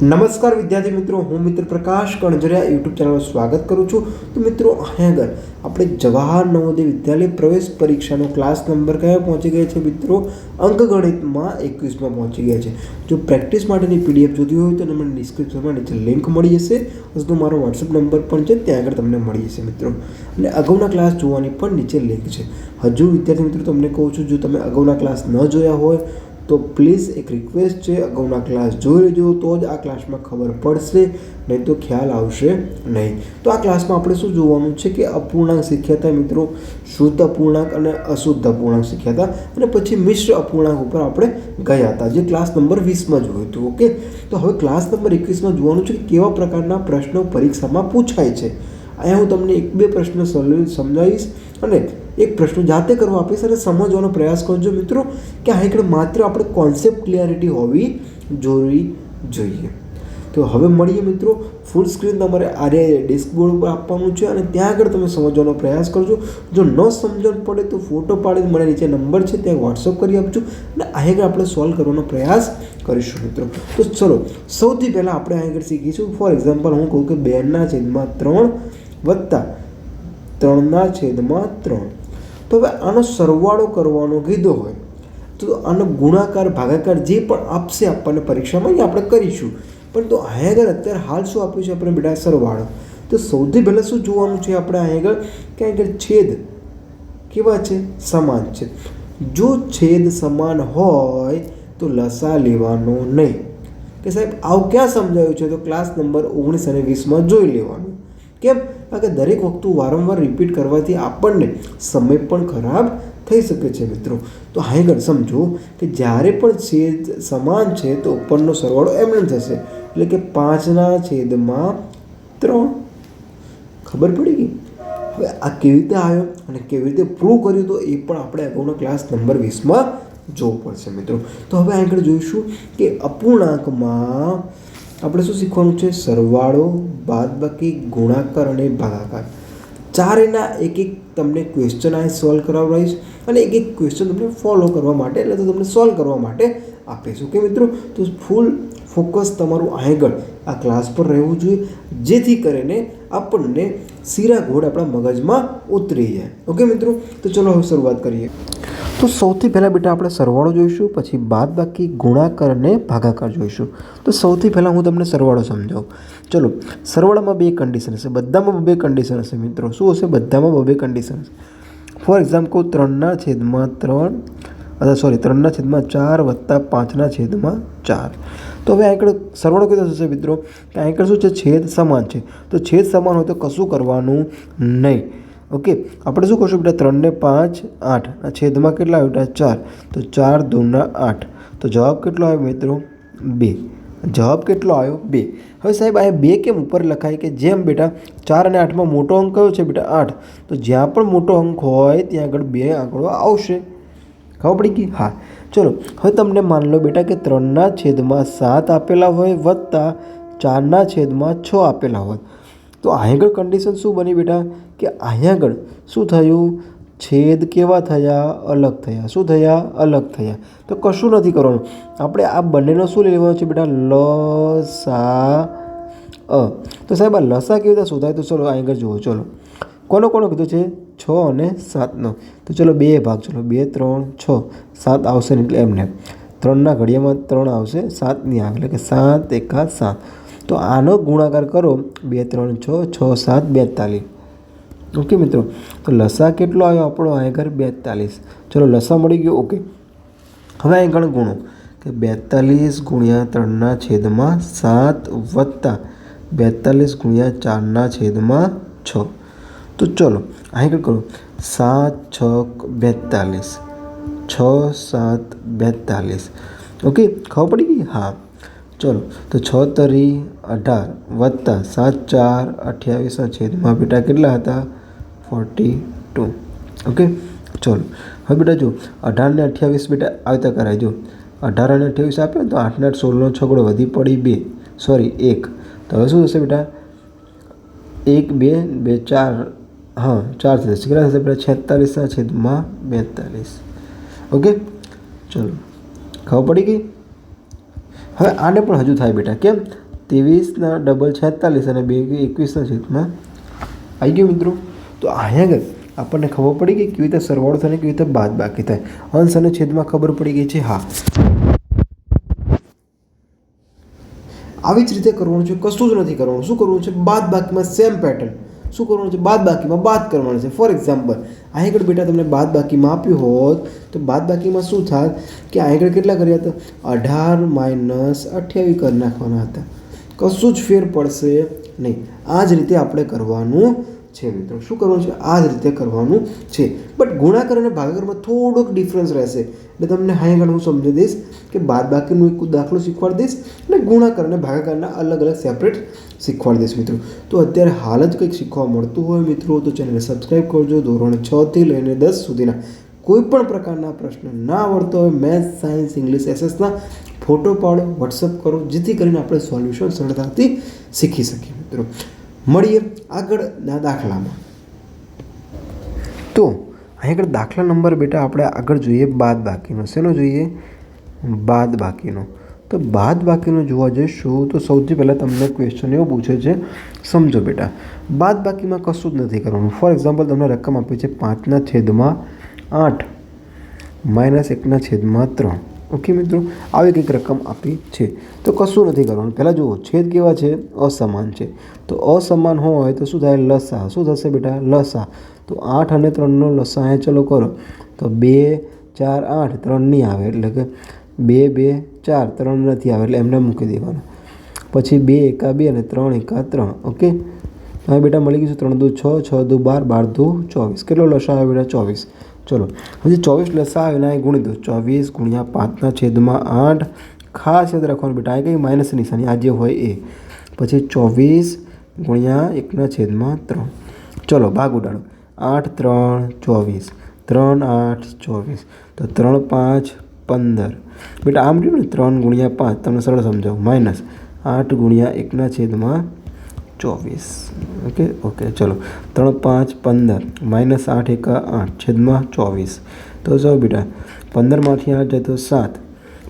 નમસ્કાર વિદ્યાર્થી મિત્રો, હું મિત્ર પ્રકાશ કણજરિયા યુટ્યુબ ચેનલમાં સ્વાગત કરું છું. તો મિત્રો અહીંયા આગળ આપણે જવાહર નવોદય વિદ્યાલય પ્રવેશ પરીક્ષાનો ક્લાસ નંબર કયો પહોંચી ગયા છે મિત્રો? અંકગણિતમાં એકવીસમાં પહોંચી ગયા છે. જો પ્રેક્ટિસ માટેની પીડીએફ જોતી હોય તો તમને ડિસ્ક્રિપ્શનમાં નીચે લિંક મળી જશે. તો મારો વોટ્સઅપ નંબર પણ છે, ત્યાં આગળ તમને મળી જશે મિત્રો. અને અગાઉના ક્લાસ જોવાની પણ નીચે લિંક છે. હજુ વિદ્યાર્થી મિત્રો, તમને કહું છું, જો તમે અગાઉના ક્લાસ ન જોયા હોય તો પ્લીઝ એક રિક્વેસ્ટ છે, અગાઉના ક્લાસ જોઈ લેજો, તો જ આ ક્લાસમાં ખબર પડશે, નહીં તો ખ્યાલ આવશે નહીં. તો આ ક્લાસમાં આપણે શું જોવાનું છે કે અપૂર્ણાંક શીખ્યા હતા મિત્રો, શુદ્ધ અપૂર્ણાંક અને અશુદ્ધ અપૂર્ણાંક શીખ્યા હતા. અને પછી મિશ્ર અપૂર્ણાંક ઉપર આપણે ગયા હતા, જે ક્લાસ નંબર વીસમાં જોયું હતું ઓકે તો હવે ક્લાસ નંબર એકવીસમાં જોવાનું છે કે કેવા પ્રકારના પ્રશ્નો પરીક્ષામાં પૂછાય છે. અહીંયા હું તમને એક બે પ્રશ્ન સમજાવીશ અને એક પ્રશ્ન જાતે કરવા આપીશ અને સમજવાનો પ્રયાસ કરજો મિત્રો કે આ એકડે માત્ર આપણે કોન્સેપ્ટ ક્લિયરિટી હોવી જરૂરી જોઈએ. તો હવે મળીએ મિત્રો ફૂલ સ્ક્રીન તમારે આરે ડેસ્કબોર્ડ ઉપર આપવાનું છે અને ત્યાં આગળ તમે સમજવાનો પ્રયાસ કરજો. જો ન સમજણ પડે તો ફોટો પાડીને મને નીચે નંબર છે ત્યાં વોટ્સઅપ કરી આપજો અને આ આગળ આપણે સોલ્વ કરવાનો પ્રયાસ કરીશું મિત્રો. તો ચલો, સૌથી પહેલાં આપણે આ આગળ શીખીશું. ફોર એક્ઝામ્પલ હું કહું કે બેના છેદમાં ત્રણ વત્તા ત્રણના છેદમાં ત્રણ. તો હવે આનો સરવાળો કરવાનો કીધો હોય, તો આનો ગુણાકાર, ભાગાકાર જે પણ આપશે આપણને પરીક્ષામાં, એ આપણે કરીશું. પણ તો અહીં આગળ અત્યારે હાલ શું આપ્યું છે આપણે બેટા? સરવાળો. તો સૌથી પહેલાં શું જોવાનું છે આપણે અહીં આગળ? કે આગળ છેદ કેવા છે? સમાન છે. જો છેદ સમાન હોય, તો લસા લેવાનો નહીં. કે સાહેબ, આવું ક્યાં સમજાયું છે? તો ક્લાસ નંબર ઓગણીસ અને વીસમાં જોઈ લેવાનું. કેમ? કારણ કે દરેક વસ્તુ વારંવાર રિપીટ કરવાથી આપણને સમય પણ ખરાબ થઈ શકે છે મિત્રો. તો આગળ સમજો કે જ્યારે પણ છેદ સમાન છે તો ઉપરનો સરવાળો એમને થશે, એટલે કે પાંચના છેદમાં ત્રણ. ખબર પડી ગઈ? હવે આ કેવી રીતે આવ્યો અને કેવી રીતે પ્રૂવ કર્યું તો એ પણ આપણે અગાઉના ક્લાસ નંબર વીસમાં જોવું પડશે મિત્રો. તો હવે આગળ જોઈશું કે અપૂર્ણાંકમાં આપણે શું શીખવાનું છે? સરવાળો, બાદબાકી, ગુણાકાર અને ભાગાકાર. ચાર એના એક એક તમને ક્વેશ્ચન આ સોલ્વ કરાવડાવીશ અને એક એક ક્વેશ્ચન તમને ફોલો કરવા માટે એટલે તો તમને સોલ્વ કરવા માટે આપીશ. ઓકે મિત્રો, તો ફૂલ ફોકસ તમારું આગળ આ ક્લાસ પર રહેવું જોઈએ, જેથી કરીને આપણને શીરા ઘોડ આપણા મગજમાં ઉતરી જાય. ઓકે મિત્રો? તો ચલો હવે શરૂઆત કરીએ. તો સૌથી પહેલાં બેટા આપણે સરવાળો જોઈશું, પછી બાદ બાકી ગુણાકાર અને ભાગાકાર જોઈશું. તો સૌથી પહેલાં હું તમને સરવાળો સમજાવું. ચલો, સરવાળામાં બે કન્ડિશન હશે. બધામાં બે કન્ડિશન હશે મિત્રો. શું હશે? બધામાં બે કન્ડિશન હશે. ફોર એક્ઝામ્પલ ત્રણના છેદમાં ત્રણ અથવા સોરી ત્રણના છેદમાં ચાર વત્તા પાંચના છેદમાં ચાર. તો હવે આગળ સરવાળો કીધો થશે મિત્રો? કે આગળ શું છે? છેદ સમાન છે. તો છેદ સમાન હોય તો કશું કરવાનું નહીં. ઓકે, આપણે શું કરશું બેટા? ત્રણને પાંચ, આઠ. છેદમાં કેટલા આવ્યું બેટા? ચાર. તો ચાર દૂના આઠ. તો જવાબ કેટલો આવ્યો મિત્રો? બે. જવાબ કેટલો આવ્યો? બે. હવે સાહેબ, આ બે કેમ ઉપર લખાય કે જેમ બેટા ચાર અને આઠમાં મોટો અંક કયો છે બેટા? આઠ. તો જ્યાં પણ મોટો અંક હોય, ત્યાં આગળ બે આંકડો આવશે. ખબર પડી ગઈ? હા. ચલો, હવે તમને માન લો બેટા કે ત્રણના છેદમાં સાત આપેલા હોય વત્તા ચારના છેદમાં છ આપેલા હોય. તો અહીં આગળ કન્ડિશન શું બની બેટા? કે અહીં આગળ શું થયું? છેદ કેવા થયા? અલગ થયા. શું થયા? અલગ થયા. તો કશું નથી કરવાનું. આપણે આ બંનેનો શું લઈ લેવાનું છે બેટા? લસા અ. તો સાહેબ આ લસા કેવી રીતે શોધાય? તો ચલો અહીં આગળ જુઓ. ચલો. કોનો કોનો કીધું છે? છ અને સાતનો તો ચલો બે ભાગ. ચલો. બે, ત્રણ, છ. સાત આવશે એટલે એમને. ત્રણના ઘડિયામાં ત્રણ આવશે. સાતની આવે એટલે કે સાત એકા સાત. તો આનો ગુણાકાર કરો બે, ત્રણ, છ છ, સાત, બેતાલીસ. ઓકે મિત્રો, તો લસા કેટલો આવ્યો આપણો? આગળ બેતાલીસ. ચલો, લસા મળી ગયો. ઓકે. હવે આગળ ગુણો. કે બેતાલીસ ગુણ્યા ત્રણના છેદમાં સાત વત્તા બેતાલીસ ગુણ્યા ચારના છેદમાં છ. તો ચલો આગળ કરો. સાત છ બેતાલીસ. છ સાત બેતાલીસ. ઓકે, ખબર પડી ગઈ? હા. ચલો, તો છ તરી અઢાર વત્તા સાત ચાર અઠ્યાવીસના છેદમાં બેટા કેટલા હતા? Forty two. ઓકે, ચલો. હવે બેટા જો અઢાર ને અઠ્યાવીસ બેટા આવતા કરાય. જો અઢાર અને અઠ્યાવીસ આપ્યો તો આઠને આઠ સોળનો છગડો વધી પડી બે. સોરી એક. તો હવે શું થશે બેટા? એક, બે બે, ચાર. હા, ચાર થશે. કેટલા થશે બેટા? છેતાલીસના છેદમાં બેતાલીસ. ઓકે, ચલો. ખબર પડી ગઈ? હવે આને પણ હજુ થાય બેટા, કેમ? ત્રેવીસના ડબલ છેતાલીસ અને બે એકવીસના છેદમાં આવી ગયું મિત્રો. તો અહીંયા આગળ આપણને ખબર પડી ગઈ કેવી રીતે સરવાળો થાય કેવી રીતે બાદ બાકી થાય. અંશ અને છેદમાં ખબર પડી ગઈ છે, હા. આવી જ રીતે કરવાનું છે, કશું જ નથી કરવાનું. શું કરવાનું છે? બાદ બાકીમાં સેમ પેટર્ન શું કરવાનું છે? બાદ બાકીમાં બાદ કરવાનું છે. ફોર એક્ઝામ્પલ અહીં આગળ બેટા તમને બાદ બાકીમાં આપ્યું હોત, તો બાદ બાકીમાં શું થાય કે અહીં આગળ કેટલા કર્યા હતા? અઢાર માઇનસ અઠ્યાવીસ કરી નાખવાના હતા. કશું જ ફેર પડશે નહીં. આ જ રીતે આપણે કરવાનું છે મિત્રો. શું કરવાનું છે? આ જ રીતે કરવાનું છે. બટ ગુણાકાર અને ભાગાકારમાં થોડોક ડિફરન્સ રહેશે. એટલે તમને હાઈ આગળ હું સમજી દઈશ. કે બાદ બાકીનો એક દાખલો શીખવાડી દઈશ અને ગુણાકાર અને ભાગાકારના અલગ અલગ સેપરેટ શીખવાડી દઈશ મિત્રો તો અત્યારે હાલ જ કંઈક શીખવા મળતું હોય મિત્રો તો ચેનલને સબસ્ક્રાઈબ કરજો ધોરણ છ થી લઈને દસ સુધીના કોઈ પણ પ્રકારના પ્રશ્ન ના આવડતો હોય મેથ્સ સાયન્સ ઇંગ્લિશ એસએસના ફોટો પાડો વોટ્સઅપ કરો જેથી કરીને આપણે સોલ્યુશન સરળતાથી શીખી શકીએ મિત્રો મળીએ આગળના દાખલામાં તો અહીં આગળ દાખલા નંબર બેટા આપણે આગળ જોઈએ બાદ બાકીનો શેનો જોઈએ બાદ બાકીનો. તો બાદ બાકીનો જોવા જઈશું તો સૌથી પહેલાં તમને ક્વેશ્ચન એવો પૂછે છે, સમજો બેટા, બાદ બાકીમાં કશું જ નથી કરવાનું. ફોર એક્ઝામ્પલ તમને રકમ આપી છે પાંચના છેદમાં આઠ, માઇનસ એકના છેદમાં ત્રણ. ઓકે મિત્રો, આવી કંઈક રકમ આપી છે. તો કશું નથી કરવાનું. પહેલાં જુઓ, છેદ કેવા છે? અસમાન છે. તો અસમાન હોય તો શું થાય? લસા. શું થશે બેટા? લસા. તો આઠ અને ત્રણનો લસા અહીંયા ચલો કરો. તો બે, ચાર, આઠ ત્રણની આવે. એટલે કે બે બે, ચાર, ત્રણ નથી આવે એટલે એમને મૂકી દેવાનું. પછી બે એકા બે અને ત્રણ એકા ત્રણ, ઓકે? હવે બેટા મળી ગયું ત્રણ દુ છ છ દુ બાર બાર દુ ચોવીસ. કેટલો લસા આવે બેટા? ચોવીસ. ચલો, હજી ચોવીસ લસા આવે એના ગુણી દો. ચોવીસ ગુણ્યા પાંચના છેદમાં આઠ. ખાસ યાદ રાખવાનું બેટા, આ કંઈ માઇનસ નિશાની આ જે હોય એ. પછી ચોવીસ ગુણ્યા એકના છેદમાં ત્રણ. ચલો, ભાગ ઉડાડો. આઠ, ત્રણ, ચોવીસ. ત્રણ, આઠ, ચોવીસ. તો ત્રણ, પાંચ પંદર. બેટા, આમ રહ્યું ને, ત્રણ ગુણ્યા પાંચ, તમને સરળ સમજાવું. માઇનસ આઠ ગુણ્યા એકના છેદમાં ચોવીસ. ઓકે? ઓકે, ચલો. ત્રણ, પાંચ, પંદર. માઇનસ આઠ એકા આઠ, છેદમાં ચોવીસ. તો જાઓ બેટા? પંદરમાંથી આઠ જાય તો સાત.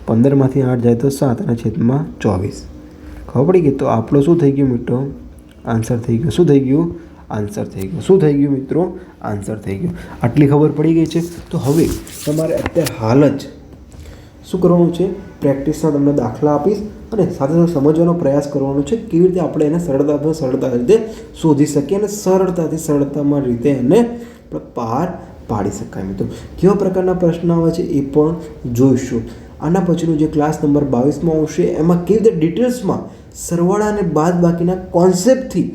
પંદરમાંથી આઠ જાય તો સાત અને છેદમાં ચોવીસ. ખબર પડી ગઈ? તો આપણો શું થઈ ગયું મિત્રો? આન્સર થઈ ગયો. શું થઈ ગયું? આન્સર થઈ ગયો. શું થઈ ગયું મિત્રો? આન્સર થઈ ગયો. આટલી ખબર પડી ગઈ છે? તો હવે તમારે અત્યારે હાલ જ શું કરવાનું છે? પ્રેક્ટિસના તમને દાખલા આપીશ અને સાથે સાથે સમજવાનો પ્રયાસ કરવાનો છે કેવી રીતે આપણે એને સરળતાથી સરળતા રીતે શોધી શકીએ અને સરળતાથી સરળતામાં રીતે એને પાર પાડી શકાય મિત્રો. કેવા પ્રકારના પ્રશ્ન આવે છે એ પણ જોઈશું. આના પછીનું જે ક્લાસ નંબર બાવીસમાં આવશે, એમાં કેવી રીતે ડિટેલ્સમાં સરવાળા અને બાદ બાકીના કોન્સેપ્ટથી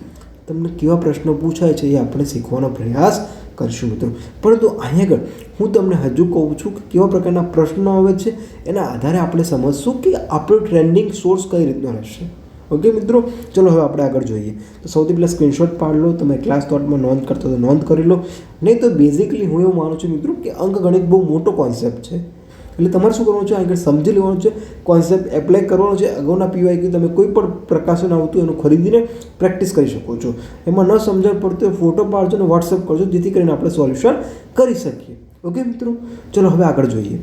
તમને કેવા પ્રશ્નો પૂછાય છે એ આપણે શીખવાનો પ્રયાસ કરશું મિત્રો. પરંતુ અહીંયા આગળ હું તમને હજુ કહું છું કે કેવા પ્રકારના પ્રશ્નો આવે છે એના આધારે આપણે સમજશું કે આપણો ટ્રેન્ડિંગ સોર્સ કઈ રીતનો રહેશે. ઓકે મિત્રો? ચલો, હવે આપણે આગળ જોઈએ. તો સૌથી પહેલાં સ્ક્રીનશોટ પાડ લો, તમે ક્લાસ થોટમાં નોંધ કરતો તો નોંધ કરી લો. નહીં તો બેઝિકલી હું એવું માનું છું મિત્રો કે અંકગણિત બહુ મોટો કોન્સેપ્ટ છે. એટલે તમારે શું કરવાનું છે? આગળ સમજી લેવાનું છે. કોન્સેપ્ટ એપ્લાય કરવાનો છે. અગાઉના પીવાય તમે કોઈ પણ પ્રકાશન આવતું એનું ખરીદીને પ્રેક્ટિસ કરી શકો છો. એમાં ન સમજણ પડતું ફોટો પાડજો અને વોટ્સઅપ કરજો, જેથી કરીને આપણે સોલ્યુશન કરી શકીએ. ઓકે મિત્રો? ચલો, હવે આગળ જોઈએ.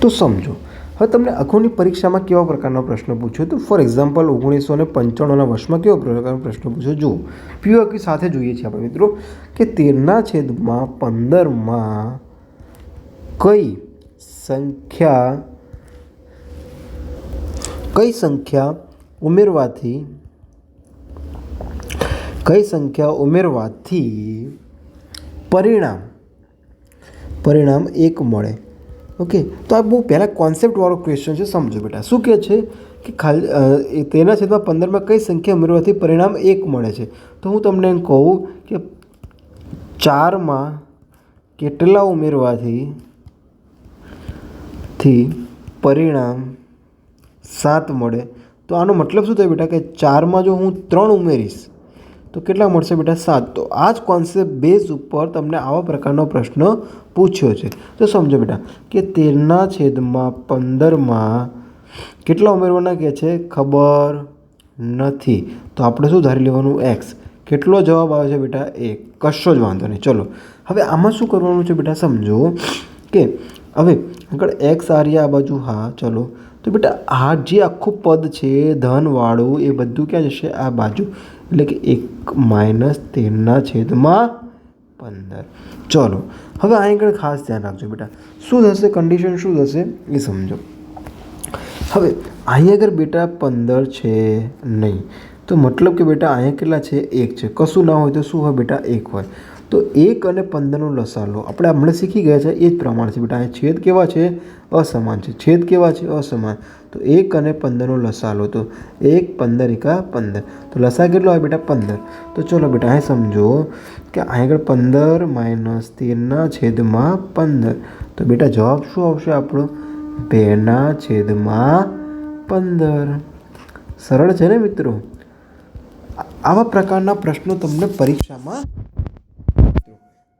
તો સમજો, હવે તમને અગાઉની પરીક્ષામાં કેવા પ્રકારનો પ્રશ્ન પૂછ્યો તો ફોર એક્ઝામ્પલ ઓગણીસો ને પંચાણુંના વર્ષમાં કેવો પ્રકારનો પ્રશ્ન પૂછ્યો? જુઓ પીઓકી સાથે જોઈએ છીએ આપણે મિત્રો, કે તેરના છેદમાં પંદરમાં કઈ સંખ્યા કઈ સંખ્યા ઉમેરવાથી? કઈ સંખ્યા ઉમેરવાથી પરિણામ? પરિણામ એક મળે. ઓકે, તો આ બહુ પહેલાં કોન્સેપ્ટવાળો ક્વેશ્ચન છે, સમજો બેટા. શું કહે છે કે ખાલી તેના છેદમાં પંદરમાં કઈ સંખ્યા ઉમેરવાથી પરિણામ એક મળે છે? તો હું તમને એમ કહું કે ચારમાં કેટલા ઉમેરવાથી થી પરિણામ સાત મળે, તો આનો મતલબ શું થાય બેટા કે ચારમાં જો હું ત્રણ ઉમેરીશ, તો કેટલા મળશે બેટા સાત? તો આ જ કોન્સેપ્ટ બેઝ ઉપર તમને આવા પ્રકારનો પ્રશ્ન પૂછ્યો છે. તો સમજો બેટા કે તેરના છેદમાં પંદરમાં કેટલા ઉમેરવાના કહે છે? ખબર નથી. તો આપણે શું ધારી લેવાનું? એક્સ કેટલો જવાબ આવે છે બેટા? એક. કશો જ વાંધો નહીં. ચલો. હવે આમાં શું કરવાનું છે બેટા? સમજો કે હવે, આગળ એક્સ આર્યા આ બાજુ, હા, ચલો. તો બેટા, આ જે આખું પદ છે ધનવાળું એ બધું ક્યાં જશે? આ બાજુ. એટલે કે એક માઇનસ તેરના છેદમાં પંદર. ચલો, હવે અહીં આગળ ખાસ ધ્યાન રાખજો બેટા. શું થશે? કન્ડિશન શું થશે? એ સમજો. હવે અહીં આગળ બેટા પંદર છે નહીં. તો મતલબ કે બેટા, અહીંયા કેટલા છે? એક છે. કશું ના હોય તો શું હોય બેટા? એક હોય. તો એક અને પંદરનો લસાલો આપણે હમણાં શીખી ગયા છે, એ જ પ્રમાણ છે બેટા. અહીંયા છેદ કેવા છે? અસમાન છે. છેદ કેવા છે? અસમાન. તો એક અને પંદરનો લસાલો તો એક, પંદર એકા પંદર. તો લસા કેટલો આવે બેટા? પંદર. તો ચલો બેટા, અહીં સમજો કે અહીં આગળ પંદર માઇનસ તેરના છેદમાં પંદર. તો બેટા જવાબ શું આવશે આપણો? બેના છેદમાં પંદર. સરળ છે ને મિત્રો? આવા પ્રકારના પ્રશ્નો તમને પરીક્ષામાં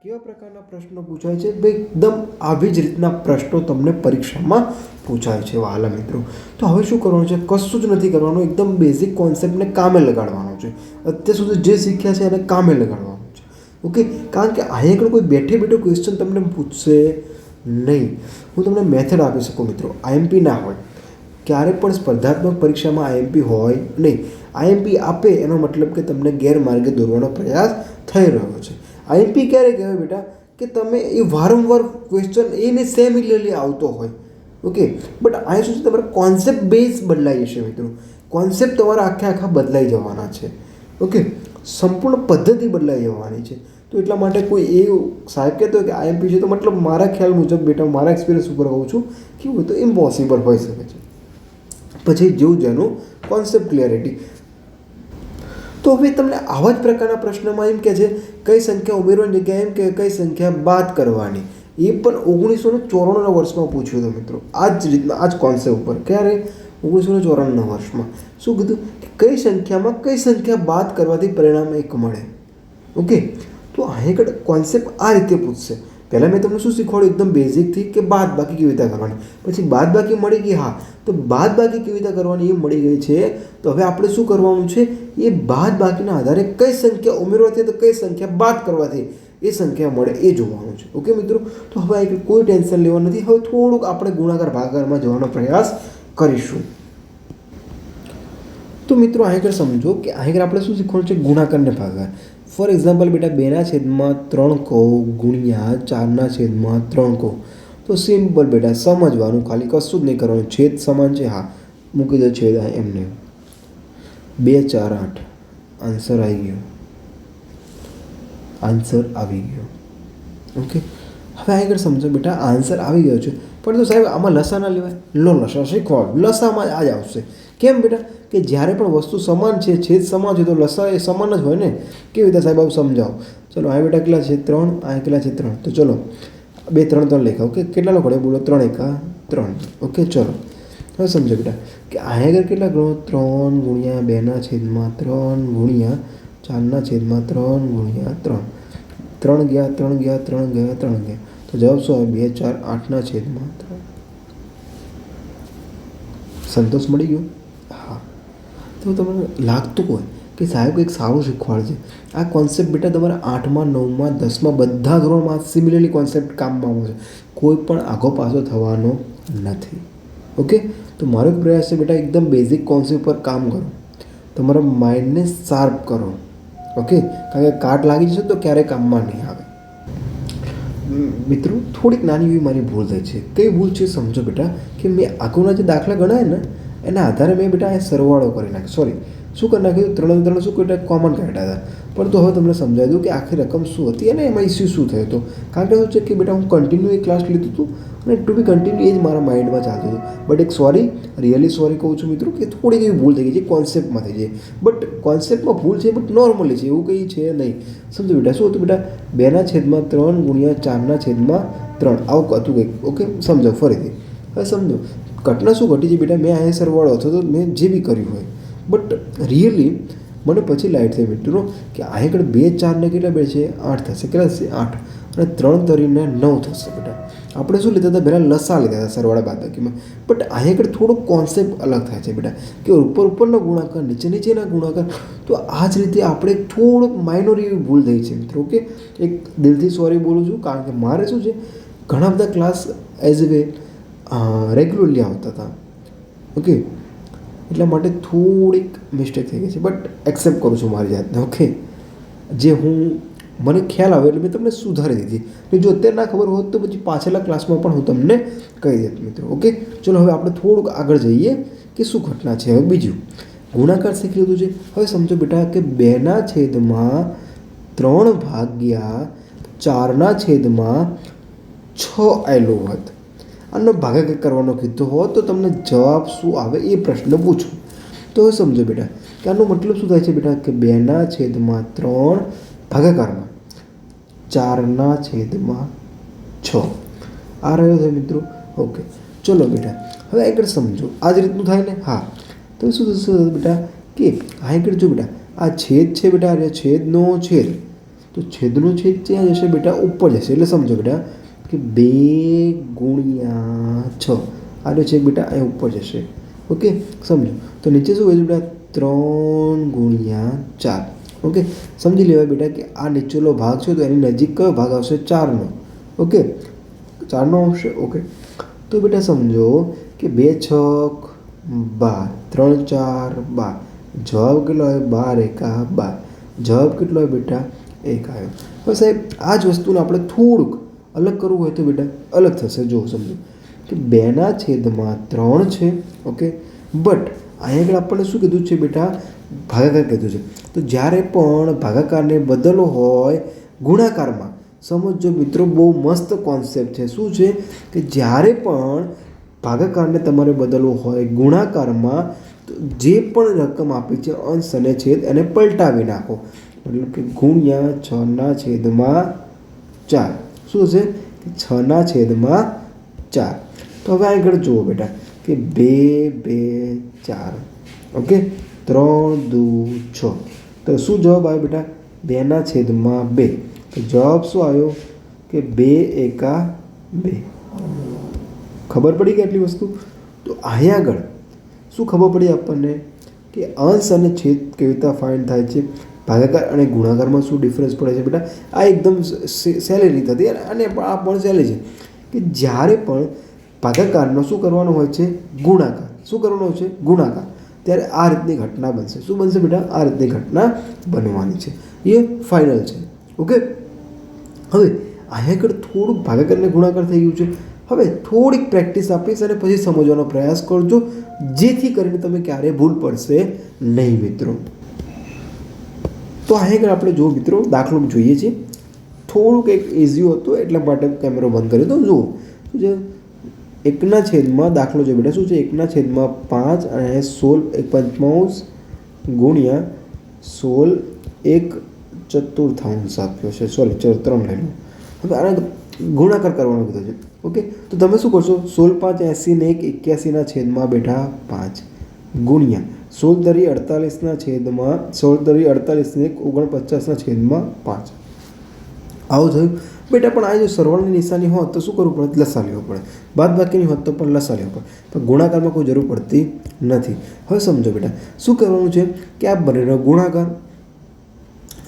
કેવા પ્રકારના પ્રશ્નો પૂછાય છે? એકદમ આવી જ રીતના પ્રશ્નો તમને પરીક્ષામાં પૂછાય છે વાલા મિત્રો. તો હવે શું કરવાનું છે? કશું જ નથી કરવાનું. એકદમ બેઝિક કોન્સેપ્ટને કામે લગાડવાનો છે. અત્યાર સુધી જે શીખ્યા છે એને કામે લગાડવાનું છે. ઓકે કારણ કે અહીંયા આગળ કોઈ બેઠે બેઠો ક્વેશ્ચન તમને પૂછશે નહીં. હું તમને મેથડ આપી શકું મિત્રો. આઈએમપી ના હોય. ક્યારેય પણ સ્પર્ધાત્મક પરીક્ષામાં આઈએમપી હોય નહીં. આઈએમપી આપે એનો મતલબ કે તમને ગેરમાર્ગે દોરવાનો પ્રયાસ થઈ રહ્યો છે. આઈએમપી ક્યારે કહેવાય બેટા? કે તમે એ વારંવાર ક્વેશ્ચન એને સેમિલરલી આવતો હોય. ઓકે બટ અહીંયા શું છે? તમારા કોન્સેપ્ટ બેઝ બદલાઈ જશે મિત્રો. કોન્સેપ્ટ તમારા આખે આખા બદલાઈ જવાના છે. ઓકે સંપૂર્ણ પદ્ધતિ બદલાઈ જવાની છે. તો એટલા માટે કોઈ એ સાહેબ કહેતો કે આઈએમપી છે, તો મતલબ મારા ખ્યાલ મુજબ બેટા મારા એક્સપિરિયન્સ ઉપર કહું છું કેવું હોય તો ઇમ્પોસિબલ હોઈ શકે છે. પછી જેવું જેનું કોન્સેપ્ટ ક્લિયરિટી તો હવે તમને આવા જ પ્રકારના પ્રશ્નમાં એમ કે છે, કઈ સંખ્યા ઉમેરવાની જગ્યાએ એમ કે કઈ સંખ્યા બાદ કરવાની? એ પણ ઓગણીસો ને ચોરાણુંના વર્ષમાં પૂછ્યું હતું મિત્રો. આ જ રીતના આ જ કોન્સેપ્ટ ઉપર. ક્યારે? ઓગણીસો ને ચોરાણુંના વર્ષમાં. શું કીધું? કઈ સંખ્યામાં કઈ સંખ્યા બાદ કરવાથી પરિણામ એક મળે? ઓકે? તો અહીં આગળ કોન્સેપ્ટ આ રીતે પૂછશે. પહેલાં મેં તમને શું શીખવાડ્યું? એકદમ બેઝિકથી કે બાદ બાકી કેવી રીતે કરવાની? પછી બાદ બાકી મળી ગઈ, હા. તો બાદ બાકી કેવી રીતે કરવાની એ મળી ગઈ છે? તો હવે આપણે શું કરવાનું છે? એ બાદ બાકીના આધારે કઈ સંખ્યા ઉમેરવાથી તો કઈ સંખ્યા બાદ કરવાથી એ સંખ્યા મળે એ જોવાનું છે. ઓકે મિત્રો? તો હવે આ કોઈ ટેન્શન લેવાનું નથી. હવે થોડુંક આપણે ગુણાકાર ભાગાકારમાં જવાનો પ્રયાસ કરીશું. તો મિત્રો આગળ સમજો કે આગળ આપણે શું શીખવાનું છે? ગુણાકારને ભાગાકાર. ફોર એક્ઝામ્પલ બેટા, બેના છેદમાં ત્રણ કહો ગુણ્યા ચારના છેદમાં ત્રણ કહો તો સિમ્પલ બેટા, સમજવાનું. ખાલી કશું જ નહીં કરવાનું. છેદ સમાન છે? હા. મૂકી દો છેદ આ એમને. બે, ચાર, આઠ. આન્સર આવી ગયો. આન્સર આવી ગયો. ઓકે હવે આગળ સમજો બેટા આન્સર આવી ગયો છે. પરંતુ સાહેબ, આમાં લસા ના લેવાય. લો, લસા શીખવાડ. લસામાં આ જ આવશે. કેમ બેટા? કે જ્યારે પણ વસ્તુ સમાન છે, છેદ સમાન છે, તો લસા એ સમાન જ હોય ને? કેવી રીતે સાહેબ, આવું સમજાવો? ચલો, આ બેટા કેટલા છે? ત્રણ. આ કેટલા છે? ત્રણ. તો ચલો. બે, ત્રણ ત્રણ લેખા. ઓકે કેટલા લોકો બોલો? ત્રણ એકા, ત્રણ. ઓકે ચલો. હવે સમજો બેટા, કે અહીંયા આગળ કેટલા ગણો ત્રણ ગુણ્યા બેના છેદમાં ત્રણ ગુણ્યા ચારના છેદમાં ત્રણ ગુણ્યા ત્રણ. ત્રણ ગયા ત્રણ ગયા ત્રણ ગયા ત્રણ ગયા. તો જવાબ શું આવે? બે, ચાર આઠના છેદમાં ત્રણ. સંતોષ મળી ગયો? હા. તો તમને લાગતું હોય કે સાહેબ કંઈક સારું શીખવાડશે આ કોન્સેપ્ટ બેટા તમારા આઠમાં, નવમાં, દસમાં બધા ધોરણમાં સિમિલરલી કોન્સેપ્ટ કામમાં આવશે કોઈ પણ આગો પાછો થવાનો નથી. ઓકે તો મારો એક પ્રયાસ છે બેટા, એકદમ બેઝિક કોન્સેપ્ટ પર કામ કરો. તમારા માઇન્ડને શાર્પ કરો. ઓકે કારણ કે કાટ લાગી જશે તો ક્યારેય કામમાં નહીં આવે. મિત્રો, થોડીક નાની એવી મારી ભૂલ થઈ છે. કઈ ભૂલ છે સમજો બેટા? કે મેં આગળના જે દાખલા ગણાય ને એના આધારે મેં બેટા એ સરવાળો કરી નાખ્યો. સોરી શું કરી નાખ્યું? ત્રણ ત્રણ શું કર્યું? કોમન કાઢ્યા હતા પરંતુ હવે તમને સમજાવી દઉં કે આખી રકમ શું હતી અને એમાં ઇસ્યુ શું થયો હતો. કારણ કે શું છે કે બેટા હું કન્ટિન્યુ એ ક્લાસ લીધું હતું અને ટુ બી કન્ટિન્યુ એ જ મારા માઇન્ડમાં ચાલતું હતું. બટ એક સોરી રિયલી સોરી કહું છું મિત્રો કે થોડીક એવી ભૂલ થઈ ગઈ છે કોન્સેપ્ટમાં થઈ છે. બટ કોન્સેપ્ટમાં ભૂલ છે બટ નોર્મલી છે, એવું કંઈ છે નહીં. સમજો બેટા, શું હતું બેટા? બેના છેદમાં ત્રણ ગુણ્યા ચારના છેદમાં ત્રણ. આવું હતું કંઈક ઓકે સમજો ફરીથી. હવે સમજો. ઘટના શું ઘટી છે બેટા? મેં આ સરવાળો અથવા તો મેં જે બી કર્યું હોય. બટ રિયલી મને પછી લાઇટ થઈ મિત્રો કે અહીં આગળ બે ચારને કેટલા બે છે? આઠ થશે. કેટલા થશે? આઠ. અને ત્રણ તરીને નવ થશે બેટા. આપણે શું લીધા હતા? પહેલાં લસા લીધા હતા સરવાળા બાદબાકીમાં. બટ અહીં આગળ થોડો કોન્સેપ્ટ અલગ થાય છે બેટા. કે ઉપર, ઉપરનો ગુણાકાર, નીચે, નીચેના ગુણાકાર. તો આ જ રીતે આપણે થોડોક માઇનોર એવી ભૂલ થઈ છે મિત્રો કે એક દિલથી સોરી બોલું છું, કારણ કે મારે શું છે? ઘણા બધા class as a way regularly આવતા હતા. ઓકે એટલા માટે થોડીક મિસ્ટેક થઈ ગઈ છે. બટ એક્સેપ્ટ કરું છું મારી જાતને ઓકે જે હું, મને ખ્યાલ આવે એટલે મેં તમને સુધારી દીધી. ને જો અત્યારે ના ખબર હોત તો પછી પાછળના ક્લાસમાં પણ હું તમને કહી દેત મિત્રો ઓકે ચલો, હવે આપણે થોડુંક આગળ જઈએ કે શું ઘટના છે. હવે બીજું, ગુણાકાર શીખી લીધું છે. હવે સમજો બેટા કે બેના છેદમાં ત્રણ ભાગ્યા ચારના છેદમાં છ આવેલું હોત. આનો ભાગાકાર કરવાનો કીધો હોત તો તમને જવાબ શું આવે એ પ્રશ્ન પૂછો. તો હવે સમજો બેટા, કે આનો મતલબ શું થાય છે બેટા? કે બેના છેદમાં ત્રણ ભાગાકારમાં ચારના છેદમાં છ. આ રહ્યો છે મિત્રો? ઓકે. ચલો બેટા, હવે આગળ સમજો. આ જ રીતનું થાય ને? હા. તો શું થશે બેટા? કે આગળ જો બેટા, આ છેદ છે બેટા છેદનો છેદ. તો છેદનો છેદ ત્યાં જશે બેટા? ઉપર જશે. એટલે સમજો બેટા કે બે ગુણ્યા છ. આ રહ્યો છે બેટા, અહીંયા ઉપર જશે. ઓકે, સમજો. તો નીચે શું હોય છે બેટા? ત્રણ ગુણ્યા ચાર. ઓકે, સમજી લેવાય બેટા કે આ નીચેલો ભાગ છે તો એની નજીક કયો ભાગ આવશે? ચારનો. ઓકે, ચારનો આવશે? ઓકે. તો બેટા સમજો કે બે છક બાર. ત્રણ ચાર બાર. જવાબ કેટલો આવે બાર એકા બાર. જવાબ કેટલો આવે બેટા? એક આવ્યો. હવે સાહેબ, આ જ વસ્તુને આપણે થોડુંક અલગ કરવું હોય તો બેટા અલગ થશે. જો સમજો. કે બેના છેદમાં ત્રણ છે, ઓકે? બટ અહીંયા આગળ આપણને શું કીધું છે બેટા? ભાગાકાર કીધું છે. તો જ્યારે પણ ભાગાકારને બદલવો હોય ગુણાકારમાં, સમજો મિત્રો, બહુ મસ્ત કોન્સેપ્ટ છે. શું છે? કે જ્યારે પણ ભાગાકારને તમારે બદલવો હોય ગુણાકારમાં જે પણ રકમ આપી છે, અંશ અને છેદ એને પલટાવી નાખો. મતલબ કે ગુણ્યા છના છેદમાં ચાર. શું છે? કે છના છેદમાં ચાર. તો હવે આગળ જુઓ બેટા, કે બે બે, ચાર. ઓકે? ત્રણ, દુ, છ. તો શું જવાબ આવ્યો બેટા? બેના છેદમાં બે. તો જવાબ શું આવ્યો? કે બે એકા બે. ખબર પડી કે આટલી વસ્તુ? તો અહીંયા આગળ શું ખબર પડી આપણને? કે અંશ અને છેદ કેવી રીતે ફાઇન્ડ થાય છે? ભાગાકાર અને ગુણાકારમાં શું ડિફરન્સ પડે છે બેટા? આ એકદમ સહેલી રીત હતી. અને આ પણ સહેલી છે કે જ્યારે પણ ભાગાકારનો શું કરવાનો હોય છે? ગુણાકાર. શું કરવાનો હોય છે? ગુણાકાર. ત્યારે આ રીતની ઘટના બનશે. શું બનશે બેટા? આ રીતની ઘટના બનવાની છે. એ ફાઇનલ છે. ઓકે? હવે અહીંયા આગળ થોડુંક ભાગાકાર અને ગુણાકાર થઈ ગયું છે. હવે થોડીક પ્રેક્ટિસ આપીશ અને પછી સમજવાનો પ્રયાસ કરજો. જેથી કરીને તમે ક્યારેય ભૂલ પડશે નહીં મિત્રો. તો અહીંયા આગળ આપણે જો મિત્રો, દાખલો જોઈએ છીએ થોડુંક એક ઇઝી હતું, એટલા માટે કેમેરો બંધ કર્યો તો જુઓ છે? એકના છેદમાં દાખલો જો બેટા શું છે? એકના છેદમાં પાંચ અને સોળ એક પંચમાંશ ગુણ્યા સોળ એક ચતુર્થાંશ આપ્યો છે. સોરી ત્રણ લઈ લો. હવે આના ગુણાકાર કરવાનો કીધો છે. ઓકે? તો તમે શું કરશો? સોળ, પાંચ એંસીને એક એક્યાસીના છેદમાં બેઠા પાંચ ગુણ્યા. સોળ તરી અડતાલીસના છેદમાં સોળ તરી અડતાલીસને ઓગણપચાસના છેદમાં પાંચ. આવું થયું. બેટા, પણ આ જો સરવાળની નિશાની હોત તો શું કરવું પડે? લસા લેવો પડે. બાદ બાકીની હોત તો પણ લસા લેવો પડે. પણ ગુણાકારમાં કોઈ જરૂર પડતી નથી. હવે સમજો બેટા, શું કરવાનું છે કે આ બંનેનો ગુણાકાર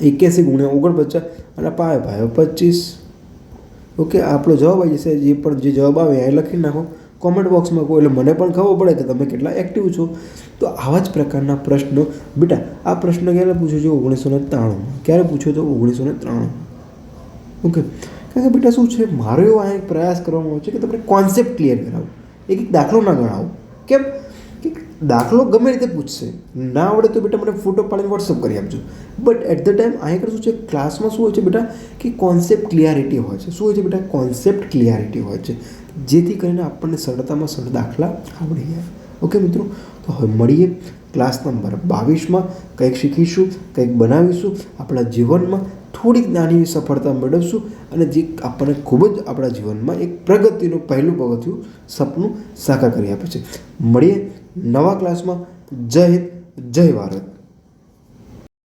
એક્યાસી ગુણ્યા ઓગણપચાસ અને પાય પાયો પચીસ. ઓકે, આપણો જવાબ આવી જશે. જે પણ જે જવાબ આવે એ લખી નાખો. કોમેન્ટ બોક્સમાં કહો એટલે મને પણ ખબર પડે કે તમે કેટલા એક્ટિવ છો. તો આવા જ પ્રકારના પ્રશ્નો, બેટા, આ પ્રશ્ન ક્યારે પૂછ્યો છે? ઓગણીસો ને ત્રાણુંમાં ક્યારે પૂછ્યો તો ઓગણીસો ને ત્રાણું. ઓકે કારણ કે બેટા શું છે? મારો એવો આ પ્રયાસ કરવામાં આવે છે કે તમને કોન્સેપ્ટ ક્લિયર કરાવો. એક એક દાખલો ના ગણાવો. કેમ? કે દાખલો ગમે રીતે પૂછશે. ના આવડે તો બેટા મને ફોટો પાડીને વોટ્સઅપ કરી આપજો. બટ એટ ધ ટાઈમ અહીંયા શું છે? ક્લાસમાં શું હોય છે બેટા? કે કોન્સેપ્ટ ક્લિયરિટી હોય છે. શું હોય છે બેટા? કોન્સેપ્ટ ક્લિયરિટી હોય છે. જેથી કરીને આપણને સરળતામાં સરળ દાખલા આવડી જાય. ઓકે મિત્રો? તો હવે મળીએ ક્લાસ નંબર બાવીસમાં. કંઈક શીખીશું, કંઈક બનાવીશું. આપણા જીવનમાં થોડીક નાની સફળતા મેળવશું અને જે આપણને ખૂબ જ આપણા જીવનમાં એક પ્રગતિનું પહેલું પગથિયું સપનું સાકાર કરી આપે છે મળીએ નવા ક્લાસમાં જય હિન્દ, જય ભારત.